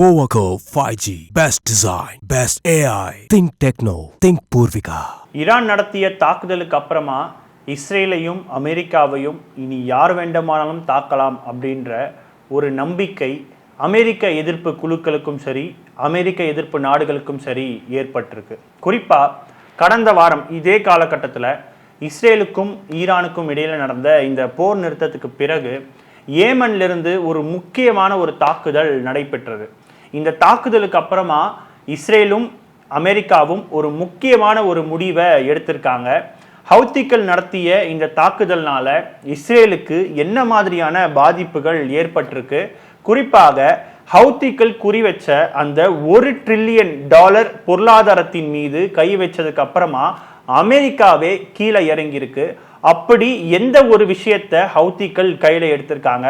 போவகோ five G best design best AI think techno think Poorvika Iran நடத்திய தாக்குதலுக்கு அப்புறமா இஸ்ரேலையும் அமெரிக்காவையும் இனி யார் வேண்டுமானாலும் தாக்கலாம் அப்படின்ற ஒரு நம்பிக்கை அமெரிக்க எதிர்ப்பு குழுக்களுக்கும் சரி அமெரிக்க எதிர்ப்பு நாடுகளுக்கும் சரி ஏற்பட்டிருக்கு. குறிப்பாக கடந்த வாரம் இதே காலகட்டத்தில் இஸ்ரேலுக்கும் ஈரானுக்கும் இடையில் நடந்த இந்த போர் நிறுத்தத்துக்கு பிறகு ஏமன்லிருந்து ஒரு முக்கியமான ஒரு தாக்குதல் நடைபெற்றது. இந்த தாக்குதலுக்கு அப்புறமா இஸ்ரேலும் அமெரிக்காவும் ஒரு முக்கியமான ஒரு முடிவை எடுத்திருக்காங்க. ஹவுத்திகள் நடத்திய இந்த தாக்குதல்னால இஸ்ரேலுக்கு என்ன மாதிரியான பாதிப்புகள் ஏற்பட்டிருக்கு? குறிப்பாக ஹவுத்திகள் குறி வச்ச அந்த ஒரு ட்ரில்லியன் டாலர் பொருளாதாரத்தின் மீது கை வச்சதுக்கு அப்புறமா அமெரிக்காவே கீழே இறங்கியிருக்கு. அப்படி எந்த ஒரு விஷயத்தை ஹவுத்திகள் கையில எடுத்திருக்காங்க?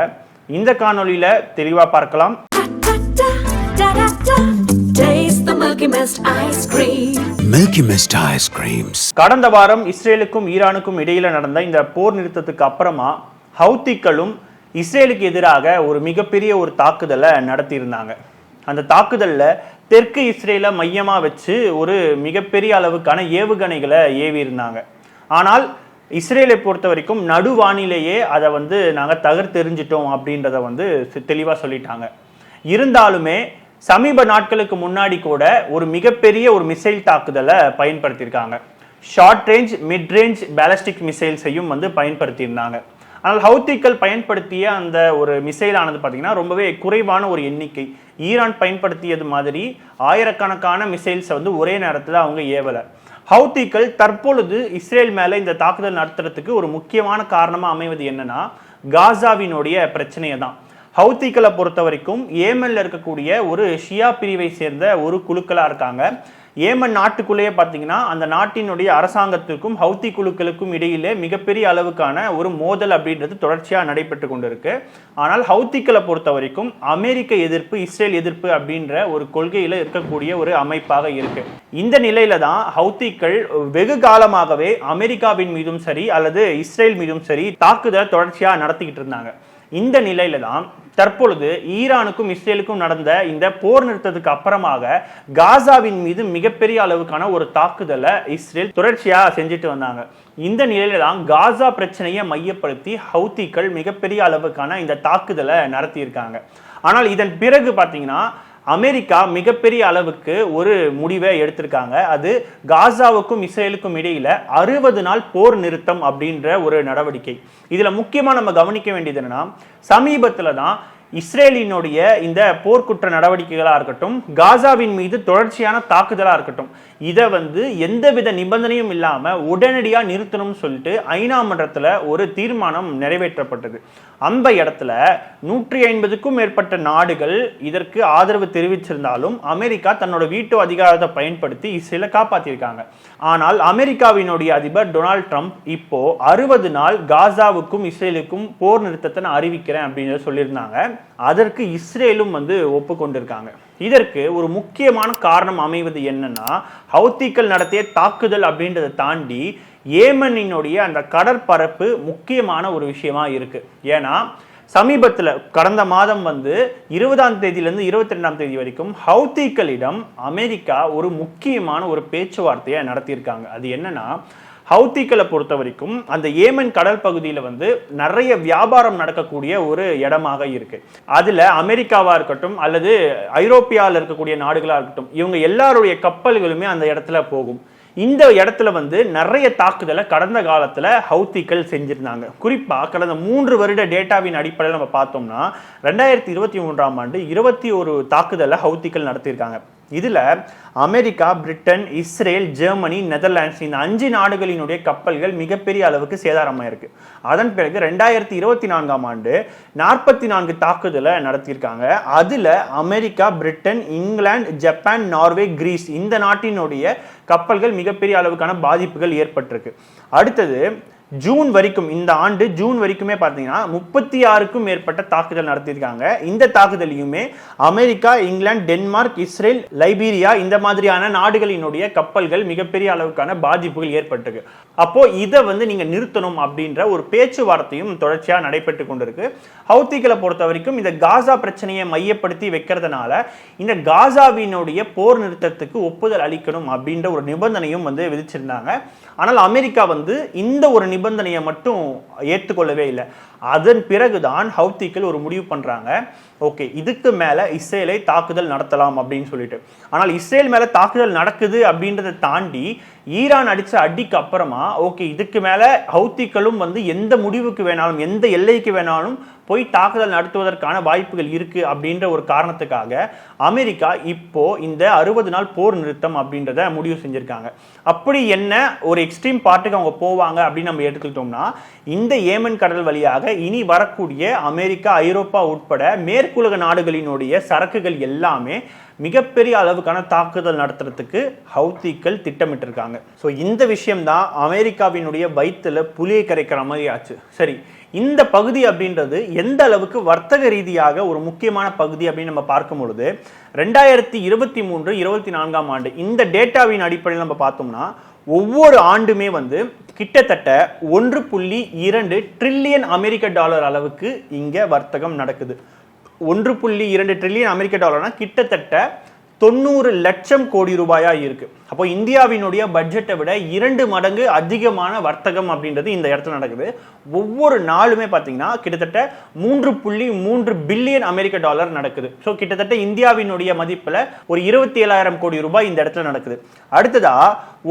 இந்த காணொலியில் தெளிவா பார்க்கலாம். கடந்த வாரம் இஸ்ரேலுக்கும் ஈரானுக்கும் இடையில நடந்த இந்த போர் நிறுத்தத்துக்கு அப்புறமா ஹவுத்திகளும் இஸ்ரேலுக்கு எதிராக ஒரு மிகப்பெரிய ஒரு தாக்குதலை நடத்தியிருந்தாங்க. அந்த தாக்குதல்ல தெற்கு இஸ்ரேலை மையமா வச்சு ஒரு மிகப்பெரிய அளவுக்கான ஏவுகணைகளை ஏவி இருந்தாங்க ஆனால் இஸ்ரேலை பொறுத்த வரைக்கும் நடுவானிலேயே அதை வந்து நாங்கள் தகர்த்தெறிஞ்சிட்டோம் அப்படின்றத வந்து தெளிவாக சொல்லிட்டாங்க. இருந்தாலுமே சமீப நாட்களுக்கு முன்னாடி கூட ஒரு மிகப்பெரிய ஒரு மிசைல் தாக்குதலை பயன்படுத்தியிருக்காங்க. Short range mid range ballistic மிசைல்ஸையும் வந்து பயன்படுத்தியிருந்தாங்க. ஆனால் ஹவுத்திக்கள் பயன்படுத்திய அந்த ஒரு மிசைலானது பார்த்தீங்கன்னா ரொம்பவே குறைவான ஒரு எண்ணிக்கை. ஈரான் பயன்படுத்தியது மாதிரி ஆயிரக்கணக்கான மிசைல்ஸை வந்து ஒரே நேரத்தில் அவங்க ஏவலை. ஹவுத்திக்கள் தற்பொழுது இஸ்ரேல் மேலே இந்த தாக்குதல் நடத்துறதுக்கு ஒரு முக்கியமான காரணமாக அமைவது என்னன்னா காசாவினுடைய பிரச்சனையை தான் ஹவுத்திகளை பொறுத்த வரைக்கும் ஏமனில் இருக்கக்கூடிய ஒரு ஷியா பிரிவை சேர்ந்த ஒரு குழுக்களாக இருக்காங்க. ஏமன் நாட்டுக்குள்ளேயே பார்த்தீங்கன்னா அந்த நாட்டினுடைய அரசாங்கத்திற்கும் ஹவுத்தி குழுக்களுக்கும் இடையிலே மிகப்பெரிய அளவுக்கான ஒரு மோதல் அப்படின்றது தொடர்ச்சியாக நடைபெற்று கொண்டிருக்கு. ஆனால் ஹவுத்திகளை பொறுத்த வரைக்கும் அமெரிக்க எதிர்ப்பு இஸ்ரேல் எதிர்ப்பு அப்படின்ற ஒரு கொள்கையில் இருக்கக்கூடிய ஒரு அமைப்பாக இருக்கு. இந்த நிலையில தான் ஹவுத்திகள் வெகு காலமாகவே அமெரிக்காவின் மீதும் சரி அல்லது இஸ்ரேல் மீதும் சரி தாக்குதல் தொடர்ச்சியாக நடத்திக்கிட்டு இருந்தாங்க. இந்த நிலையில தான் தற்பொழுது ஈரானுக்கும் இஸ்ரேலுக்கும் நடந்த இந்த போர் நிறுத்தத்துக்கு அப்புறமாக காசாவின் மீது மிகப்பெரிய அளவுக்கான ஒரு தாக்குதலை இஸ்ரேல் தொடர்ச்சியா செஞ்சுட்டு வந்தாங்க. இந்த நிலையில தான் காசா பிரச்சனையை மையப்படுத்தி ஹவுத்திகள் மிகப்பெரிய அளவுக்கான இந்த தாக்குதலை நடத்தியிருக்காங்க. ஆனால் இதன் பிறகு பார்த்தீங்கன்னா அமெரிக்கா மிகப்பெரிய அளவுக்கு ஒரு முடிவை எடுத்திருக்காங்க. அது காசாவுக்கும் இஸ்ரேலுக்கும் இடையில அறுபது நாள் போர் நிறுத்தம் அப்படின்ற ஒரு நடவடிக்கை. இதுல முக்கியமா நம்ம கவனிக்க வேண்டியது என்னன்னா சமீபத்துல தான் இஸ்ரேலினுடைய இந்த போர்க்குற்ற நடவடிக்கைகளாக இருக்கட்டும் காசாவின் மீது தொடர்ச்சியான தாக்குதலாக இருக்கட்டும் இதை வந்து எந்தவித நிபந்தனையும் இல்லாமல் உடனடியாக நிறுத்தணும்னு சொல்லிட்டு ஐநா மன்றத்தில் ஒரு தீர்மானம் நிறைவேற்றப்பட்டது. அந்த இடத்துல நூற்றி ஐம்பதுக்கும் மேற்பட்ட நாடுகள் இதற்கு ஆதரவு தெரிவிச்சிருந்தாலும் அமெரிக்கா தன்னோட வீட்டு அதிகாரத்தை பயன்படுத்தி இஸ்ரேலை காப்பாத்திருக்காங்க ஆனால் அமெரிக்காவினுடைய அதிபர் டொனால்ட் ட்ரம்ப் இப்போ அறுபது நாள் காசாவுக்கும் இஸ்ரேலுக்கும் போர் நிறுத்தத்தை நான் அறிவிக்கிறேன் அப்படின்னு சொல்லியிருந்தாங்க. அதற்கு இஸ்ரேலும் வந்து ஒப்புக்கொண்டிருக்காங்க. இதற்கு ஒரு முக்கியமான காரணம் அமைவது என்னன்னா ஹவுத்திக்கள் நடத்திய தாக்குதல் அப்படின்றத தாண்டி ஏமனினுடைய அந்த கடற்பரப்பு முக்கியமான ஒரு விஷயமா இருக்கு. ஏன்னா சமீபத்தில் கடந்த மாதம் வந்து இருபதாம் தேதியிலேருந்து இருபத்தி ரெண்டாம் தேதி வரைக்கும் ஹவுத்திகளிடம் அமெரிக்கா ஒரு முக்கியமான ஒரு பேச்சுவார்த்தையை நடத்தியிருக்காங்க. அது என்னன்னா ஹவுத்திகளை பொறுத்த வரைக்கும் அந்த ஏமன் கடல் பகுதியில் வந்து நிறைய வியாபாரம் நடக்கக்கூடிய ஒரு இடமாக இருக்கு. அதில் அமெரிக்காவாக இருக்கட்டும் அல்லது ஐரோப்பியாவில் இருக்கக்கூடிய நாடுகளாக இருக்கட்டும் இவங்க எல்லாருடைய கப்பல்களுமே அந்த இடத்துல போகும். இந்த இடத்துல வந்து நிறைய தாக்குதலை கடந்த காலத்தில் ஹவுத்திகள் செஞ்சுருந்தாங்க. குறிப்பாக கடந்த மூன்று வருட டேட்டாவின் அடிப்படையில் நம்ம பார்த்தோம்னா ரெண்டாயிரத்தி இருபத்தி மூன்றாம் ஆண்டு இருபத்தி ஒரு தாக்குதலை ஹவுத்திகள் நடத்தியிருக்காங்க. இதில் America Britain Israel Germany Netherlands இந்த அஞ்சு நாடுகளினுடைய கப்பல்கள் மிகப்பெரிய அளவுக்கு சேதாரமாயிருக்கு அதன் பிறகு ரெண்டாயிரத்தி இருபத்தி நான்காம் ஆண்டு நாற்பத்தி நான்கு தாக்குதலை நடத்தியிருக்காங்க. அதில் America Britain England Japan Norway Greece இந்த நாட்டினுடைய கப்பல்கள் மிகப்பெரிய அளவுக்கான பாதிப்புகள் ஏற்பட்டிருக்கு. அடுத்தது ஜூன் வரைக்கும் இந்த ஆண்டு ஜூன் வரைக்குமே பார்த்தீங்கன்னா முப்பத்தி ஆறுக்கும் மேற்பட்ட தாக்குதல் நடத்தியிருக்காங்க. இந்த தாக்குதலையுமே America England Denmark Israel Liberia இந்த மாதிரியான நாடுகளினுடைய கப்பல்கள் மிகப்பெரிய அளவுக்கான பாதிப்புகள் ஏற்பட்டிருக்கு. அப்போ இதை வந்து நீங்க நிறுத்தணும் அப்படின்ற ஒரு பேச்சுவார்த்தையும் தொடர்ச்சியாக நடைபெற்று கொண்டிருக்கு. ஹவுத்திகளை பொறுத்த வரைக்கும் இந்த காசா பிரச்சனையை மையப்படுத்தி வைக்கிறதுனால இந்த காசாவினுடைய போர் நிறுத்தத்துக்கு ஒப்புதல் அளிக்கணும் அப்படின்ற ஒரு நிபந்தனையும் வந்து விதிச்சிருந்தாங்க. ஆனால் அமெரிக்கா வந்து இந்த ஒரு நிபந்தனையை மட்டும் ஏற்றுக்கொள்ளவே இல்லை. அதன் பிறகுதான் ஹவுத்திக்கள் ஒரு முடிவு பண்றாங்க. ஓகே இதுக்கு மேல இஸ்ரேலை தாக்குதல் நடத்தலாம் அப்படின்னு சொல்லிட்டு. ஆனால் இஸ்ரேல் மேல தாக்குதல் நடக்குது அப்படின்றத தாண்டி ஈரான் அடிச்ச அடிக்கு அப்புறமா ஓகே இதுக்கு மேல ஹவுத்திகளும் வந்து எந்த முடிவுக்கு வேணாலும் எந்த எல்லைக்கு வேணாலும் போய் தாக்குதல் நடத்துவதற்கான வாய்ப்புகள் இருக்கு அப்படின்ற ஒரு காரணத்துக்காக அமெரிக்கா இப்போ இந்த அறுபது நாள் போர் நிறுத்தம் அப்படின்றத முடிவு செஞ்சிருக்காங்க. அப்படி என்ன ஒரு எக்ஸ்ட்ரீம் பார்ட்டுக்கு அவங்க போவாங்க அப்படின்னு நம்ம எடுத்துக்கிட்டோம்னா இந்த ஏமன் கடல் வழியாக இனி வரக்கூடிய அமெரிக்கா ஐரோப்பா உட்பட மேற்குலக நாடுகளினுடைய சரக்குகள் எல்லாமே மிகப்பெரிய அளவுக்கான தாக்குதல் நடத்துறதுக்கு ஹவுத்திகள் திட்டமிட்டிருக்காங்க. ஸோ இந்த விஷயம்தான் அமெரிக்காவினுடைய வயிற்றுல புலியை கரைக்கிற மாதிரி ஆச்சு. சரி இந்த பகுதி அப்படின்றது எந்த அளவுக்கு வர்த்தக ரீதியாக ஒரு முக்கியமான பகுதி அப்படின்னு நம்ம பார்க்கும் பொழுது ரெண்டாயிரத்தி இருபத்தி மூன்று இருபத்தி நான்காம் ஆண்டு இந்த டேட்டாவின் அடிப்படையில் நம்ம பார்த்தோம்னா ஒவ்வொரு ஆண்டுமே வந்து கிட்டத்தட்ட ஒன்று புள்ளி இரண்டு ட்ரில்லியன் அமெரிக்க டாலர் அளவுக்கு இங்கே வர்த்தகம் நடக்குது. ஒன்று புள்ளி இரண்டு ட்ரில்லியன் அமெரிக்க டாலர்னா கிட்டத்தட்ட தொண்ணூறு லட்சம் கோடி ரூபாயாக இருக்கு. அப்போ இந்தியாவினுடைய பட்ஜெட்டை விட இரண்டு மடங்கு அதிகமான வர்த்தகம் அப்படின்றது இந்த இடத்துல நடக்குது. ஒவ்வொரு நாளுமே பார்த்தீங்கன்னா கிட்டத்தட்ட மூன்று புள்ளி மூன்று பில்லியன் அமெரிக்க டாலர் நடக்குது. ஸோ கிட்டத்தட்ட இந்தியாவினுடைய மதிப்பில் ஒரு இருபத்தி ஏழாயிரம் கோடி ரூபாய் இந்த இடத்துல நடக்குது. அடுத்ததா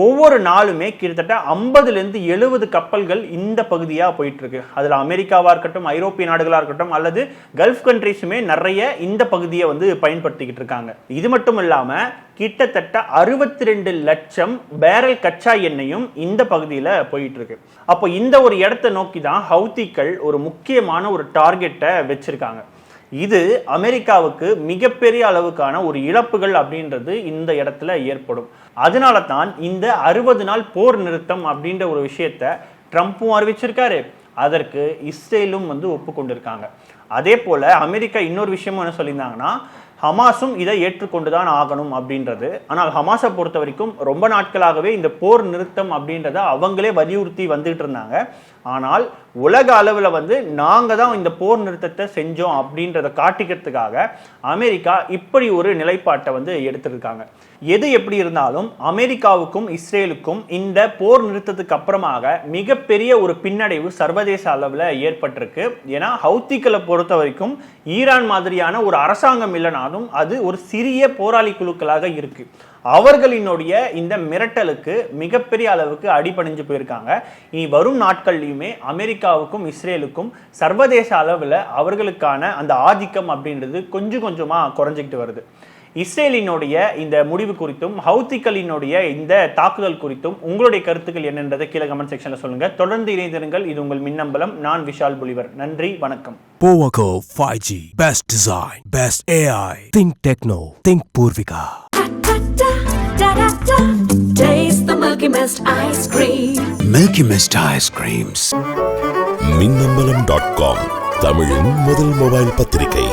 ஒவ்வொரு நாளுமே கிட்டத்தட்ட ஐம்பதுலேருந்து எழுபது கப்பல்கள் இந்த பகுதியாக போயிட்டு இருக்கு அதில் அமெரிக்காவாக இருக்கட்டும் ஐரோப்பிய நாடுகளாக இருக்கட்டும் அல்லது கல்ஃப் கண்ட்ரிஸுமே நிறைய இந்த பகுதியை வந்து பயன்படுத்திக்கிட்டு இருக்காங்க. இது மட்டும் இல்லாம கிட்டத்தட்ட அறுபத்தி ரெண்டு லட்சம் பேரல் கச்சா எண்ணெயும் இந்த பகுதியில் போயிட்டு இருக்கு அப்போ இந்த ஒரு இடத்தை நோக்கி தான் ஹவுத்திகள் ஒரு முக்கியமான ஒரு டார்கெட்டை வச்சிருக்காங்க. இது அமெரிக்காவுக்கு மிகப்பெரிய அளவுக்கான ஒரு இழப்புகள் அப்படின்றது இந்த இடத்துல ஏற்படும். அதனால தான் இந்த அறுபது நாள் போர் நிறுத்தம் அப்படின்ற ஒரு விஷயத்த ட்ரம்ப்பும் அறிவிச்சிருக்காரு. அதற்கு இஸ்ரேலும் வந்து ஒப்புக்கொண்டிருக்காங்க. அதே போல அமெரிக்கா இன்னொரு விஷயமும் என்ன சொல்லியிருந்தாங்கன்னா ஹமாஸும் இதை ஏற்றுக்கொண்டு தான் ஆகணும் அப்படின்றது. ஆனால் ஹமாஸை பொறுத்த வரைக்கும் ரொம்ப நாட்களாகவே இந்த போர் நிறுத்தம் அப்படின்றத அவங்களே வலியுறுத்தி வந்துகிட்டு இருந்தாங்க. ஆனால் உலக அளவில் வந்து நாங்கள் தான் இந்த போர் நிறுத்தத்தை செஞ்சோம் அப்படின்றத காட்டிக்கிறதுக்காக அமெரிக்கா இப்படி ஒரு நிலைப்பாட்டை வந்து எடுத்திருக்காங்க. எது எப்படி இருந்தாலும் அமெரிக்காவுக்கும் இஸ்ரேலுக்கும் இந்த போர் நிறுத்தத்துக்கு அப்புறமாக மிகப்பெரிய ஒரு பின்னடைவு சர்வதேச அளவில் ஏற்பட்டிருக்கு. ஏன்னா ஹவுத்திக்களை பொறுத்த வரைக்கும் ஈரான் மாதிரியான ஒரு அரசாங்கம் இல்லைனாலும் அது ஒரு சிறிய போராளி குழுக்களாக இருக்குது அவர்களினுடைய இந்த மிரட்டலுக்கு மிகப்பெரிய அளவுக்கு அடிபணிஞ்சு போயிருக்காங்க இனி வரும் நாட்கள்லையுமே அமெரிக்காவுக்கும் இஸ்ரேலுக்கும் சர்வதேச அளவில் அவர்களுக்கான அந்த ஆதிக்கம் அப்படின்றது கொஞ்சம் கொஞ்சமாக குறைஞ்சிக்கிட்டு வருது இஸ்ரேலினுடைய இந்த முடிவு குறித்தும் ஹவுத்திகளினுடைய இந்த தாக்குதல் குறித்தும் உங்களுடைய கருத்துக்கள் என்னன்றதை கீழே கமெண்ட் செக்ஷன்ல சொல்லுங்க தொடர்ந்து இணைந்திருங்கள் இது உங்கள் மின்னம்பலம் நான் விஷால் புலிவர் நன்றி வணக்கம் Powaco 5G. Best design. Best AI. Think techno. Think Purvika. Taste the Milky Mist ice cream. Milky Mist Ice Creams. Minnambalam dot com தமிழின் முதல் மொபைல் பத்திரிகை